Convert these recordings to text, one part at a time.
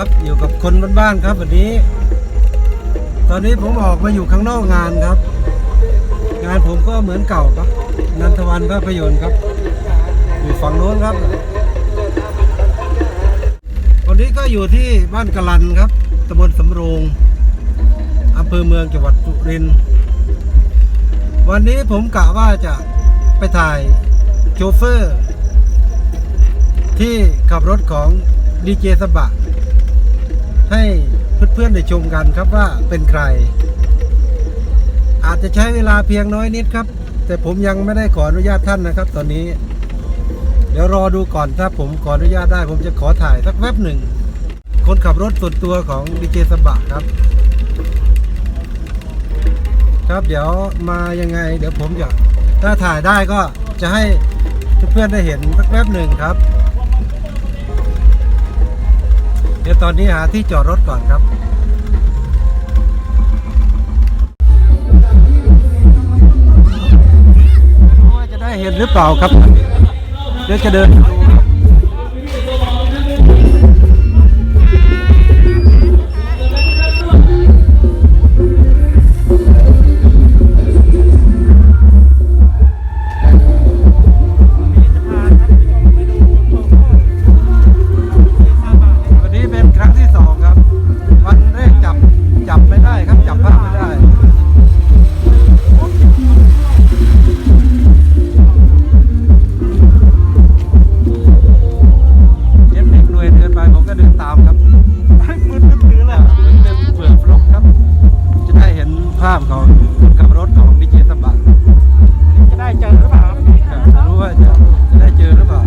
ครับ อยู่กับคนบ้านๆครับวันนี้ ตอนนี้ผมออกมาอยู่ข้างนอกงานครับ งานผมก็เหมือนเก่าครับนันทวันภาพยนตร์ครับ อยู่ฝั่งโน้นครับ วันนี้ก็อยู่ที่บ้านกะลันครับตำบลสำโรงอำเภอเมืองจังหวัดสุรินทร์วันนี้ผมกะว่าจะไปถ่ายโชเฟอร์ ที่ขับรถของดีเจสบะ ให้เพื่อนๆได้ชมกันครับว่าเป็นใคร อาจจะใช้เวลาเพียงน้อยนิดครับ แต่ผมยังไม่ได้ขออนุญาตท่านนะครับ ตอนนี้ เดี๋ยวรอดูก่อนถ้าผมขออนุญาตได้ ผมจะขอถ่ายสักแวบหนึ่ง คนขับรถส่วนตัวของดีเจสบะครับ ครับเดี๋ยวมายังไง เดี๋ยวผมจะถ้าถ่ายได้ก็จะให้เพื่อนๆได้เห็นสักแวบหนึ่งครับ ดี๋ยวตอนนี้หาที่จอดรถก่อนครับ จะได้เห็นหรือเปล่าครับ เดี๋ยวจะเดินดู ตามครับมืดถือเลยเหมือนเดินเปลือกฟลกครับ จะได้เห็นภาพของคนขับรถของดิเจสบะจะได้เจอหรือเปล่าครับไม่รู้ว่าจะจะได้เจอหรือเปล่า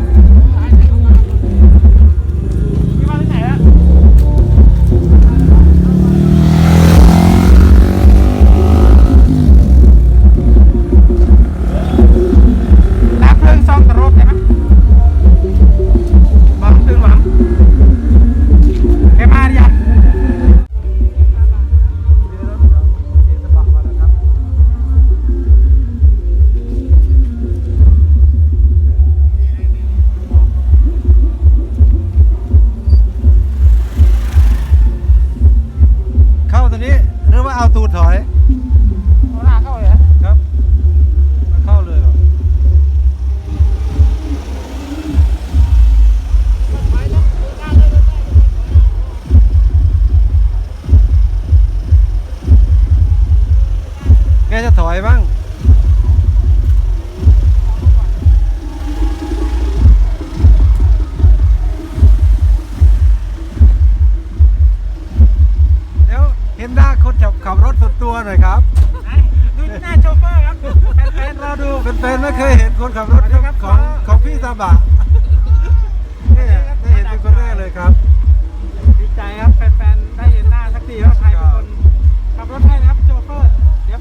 อยบ้าง เดี๋ยวเห็นหน้าคนขับขับรถส่วนตัวหน่อยครับไหนดูที่หน้าโชเฟอร์ครับแฟนๆรอดูเป็นแฟนๆไม่เคยเห็นคนขับรถครับของของพี่ซาบะนี่ได้เห็นเป็นคนแรกเลยครับ ดีใจครับแฟนๆได้เห็นหน้าสักทีว่าใครเป็นคนขับรถให้นะครับโชเฟอร์ เดี๋ยวได้เห็น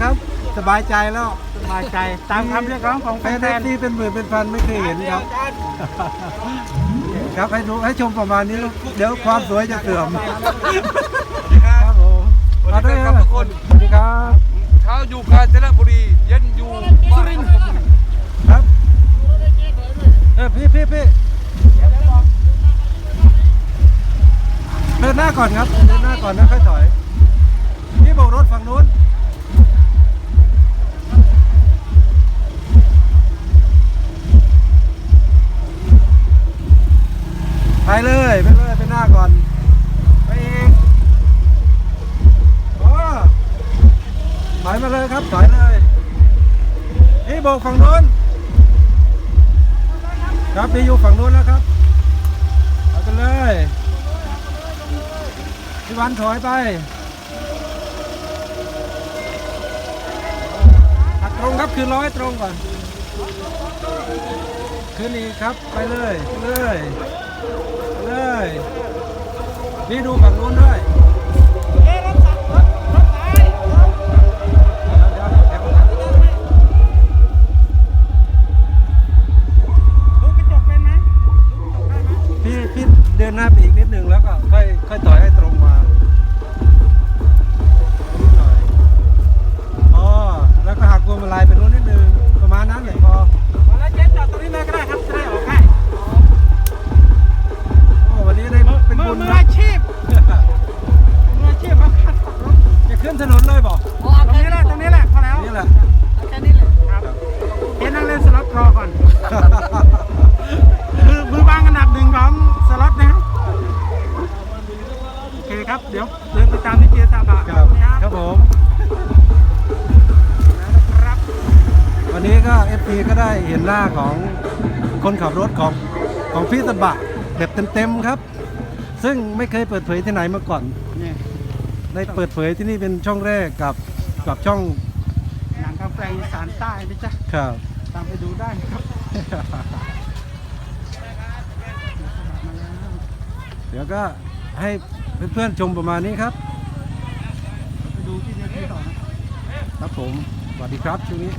แล้วครับ สบายใจแล้วสบายใจตามคำเรียกร้องของแฟแฟนนที่เป็นหมื่นเป็นพันไม่เคยเห็นครับ ครับให้ดูให้ชมประมาณนี้แล้วเดี๋ยวความสวยจะเสื่อมครับผมสวัสดีครับทุกคน สวัสดีครับ เช้าอยู่กาญจนบุรี เย็นอยู่สุรินทร์ครับเออพี่พี่พี่เดินหน้าก่อนครับเดินหน้าก่อนแล้วค่อยถอย พี่โบกรถฝั่งนู้น อยมาเลยครับถอยเลย นี่โบกฝั่งโน้นครับพี่อยู่ฝั่งโน้นแล้วครับเอาไปเลยพี่วันถอยไปหักตรงครับคือร้อยตรงก่อนขึ้นอีกครับไปเลยไปเลยไปเลยนี่ดูฝั่งโน้นด้วย หน้าของคนขับรถของของพี่ตะบะแบบเต็มๆครับ ซึ่งไม่เคยเปิดเผยที่ไหนมาก่อนเนี่ยได้เปิดเผยที่นี่เป็นช่องแรกกับกับช่องหนังกาแฟอีสานใต้นะจ๊ะครับตามไปดูได้นะครับมาแล้วเดี๋ยวก็ให้เพื่อนๆชมประมาณนี้ครับไปดูที่เนื้อที่ต่อนะครับผมสวัสดีครับช่วงนี้